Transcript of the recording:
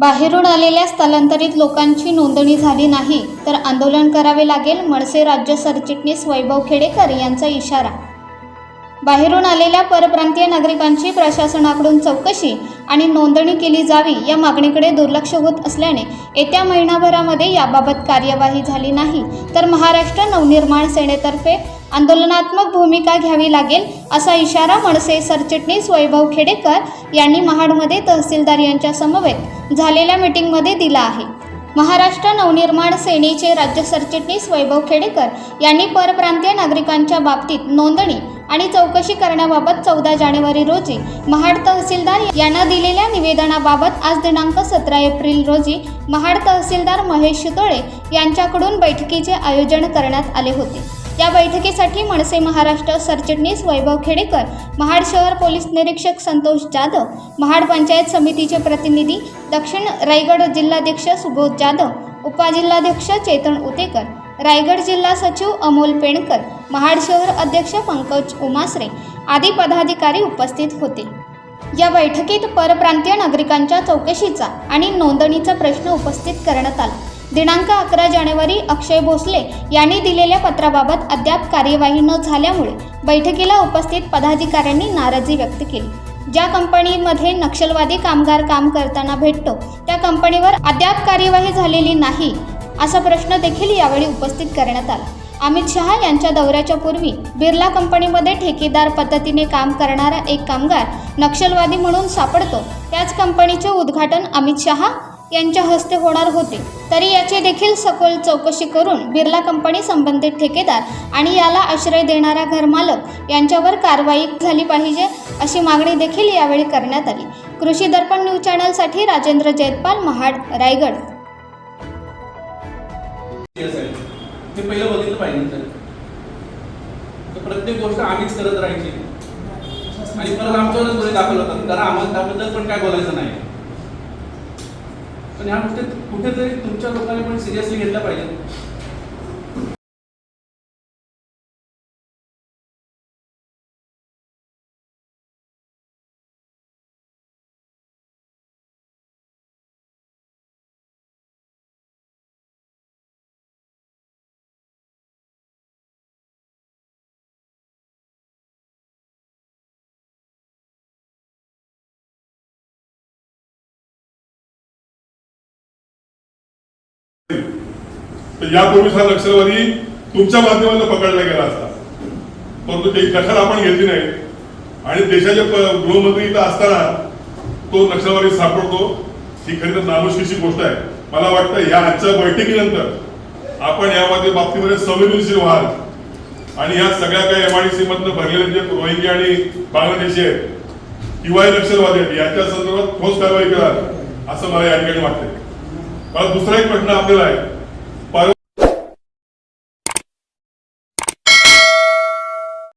बाहेरून आलेल्या स्थलांतरित लोकांची नोंदणी झाली नाही तर आंदोलन करावे लागेल मनसे राज्य सरचिटणीस वैभव खेडेकर यांचा इशारा. बाहेरून आलेल्या परप्रांतीय नागरिकांची प्रशासनाकडून चौकशी आणि नोंदणी केली जावी या मागणीकडे दुर्लक्ष होत असल्याने येत्या महिनाभरामध्ये याबाबत कार्यवाही झाली नाही तर महाराष्ट्र नवनिर्माण सेनेतर्फे आंदोलनात्मक भूमिका घ्यावी लागेल असा इशारा मनसे सरचिटणीस वैभव खेडेकर यांनी महाडमध्ये तहसीलदार यांच्या समवेत झालेल्या मीटिंगमध्ये दिला आहे. महाराष्ट्र नवनिर्माण सेनेचे राज्य सरचिटणीस वैभव खेडेकर यांनी परप्रांतीय नागरिकांच्या बाबतीत नोंदणी आणि चौकशी करण्याबाबत चौदा जानेवारी रोजी महाड तहसीलदार यांना दिलेल्या निवेदनाबाबत आज दिनांक सतरा एप्रिल रोजी महाड तहसीलदार महेश शितोळे यांच्याकडून बैठकीचे आयोजन करण्यात आले होते. या बैठकीसाठी मनसे महाराष्ट्र सरचिटणीस वैभव खेडेकर महाड शहर पोलीस निरीक्षक संतोष जाधव महाड पंचायत समितीचे प्रतिनिधी दक्षिण रायगड जिल्हाध्यक्ष सुबोध जाधव उपजिल्हाध्यक्ष चेतन उतेकर रायगड जिल्हा सचिव अमोल पेणकर महाड शहर अध्यक्ष पंकज उमासरे आदी पदाधिकारी उपस्थित होते. या बैठकीत परप्रांतीय नागरिकांच्या चौकशीचा आणि नोंदणीचा प्रश्न उपस्थित करण्यात आला. दिनांक अकरा जानेवारी अक्षय भोसले यांनी दिलेल्या पत्राबाबत अद्याप कार्यवाही न झाल्यामुळे बैठकीला उपस्थित पदाधिकाऱ्यांनी नाराजी व्यक्त केली. ज्या कंपनीमध्ये नक्षलवादी कामगार काम करताना भेटतो त्या कंपनीवर अद्याप कार्यवाही झालेली नाही असा प्रश्न देखील यावेळी उपस्थित करण्यात आला. अमित शहा यांच्या दौऱ्याच्या पूर्वी बिर्ला कंपनीमध्ये ठेकेदार पद्धतीने काम करणारा एक कामगार नक्षलवादी म्हणून सापडतो. त्याच कंपनीचे उद्घाटन अमित शहा यांच्या हस्ते होणार होते. तरी याची देखील सखोल चौकशी करून बिर्ला कंपनी संबंधित ठेकेदार आणि याला आश्रय देणारा घरमालक यांच्यावर कारवाई झाली पाहिजे अशी मागणी देखील यावेळी करण्यात आली. कृषी दर्पण न्यूज चॅनलसाठी राजेंद्र जयतपाल महाड रायगड. केस हे पहिलं बघितलं पाहिजे तर. प्रत्येक गोष्ट आम्हीच करत राहायची. आणि परत आमच्यावरच गुन्हे दाखल होतात. कारण आम्हाला त्याबद्दल पण काय बोलायचं नाही. पण ह्या गोष्टीत कुठेतरी तुमच्या लोकांनी पण सिरियसली घेतल्या पाहिजे. तर यापूर्वीच हा नक्षलवादी तुमच्या माध्यमातून पकडला गेला असता. परंतु ते दखल आपण घेतली नाही. आणि देशाचे प- गृहमंत्री इथं असताना तो नक्षलवादी सापडतो. ही खरी तर नामुष्कीची गोष्ट आहे. मला वाटतं या आजच्या बैठकीनंतर आपण यामध्ये बाबतीमध्ये संवेदनशील व्हाल. आणि या सगळ्या काही एमआयडीसी मधनं भरलेले जे रोहिंगी आणि बांगलादेशी आहेत किंवा नक्षलवादी आहेत यांच्या संदर्भात ठोस कारवाई करा असं मला या ठिकाणी वाटतंय. मला दुसरा एक प्रश्न आपल्याला आहे.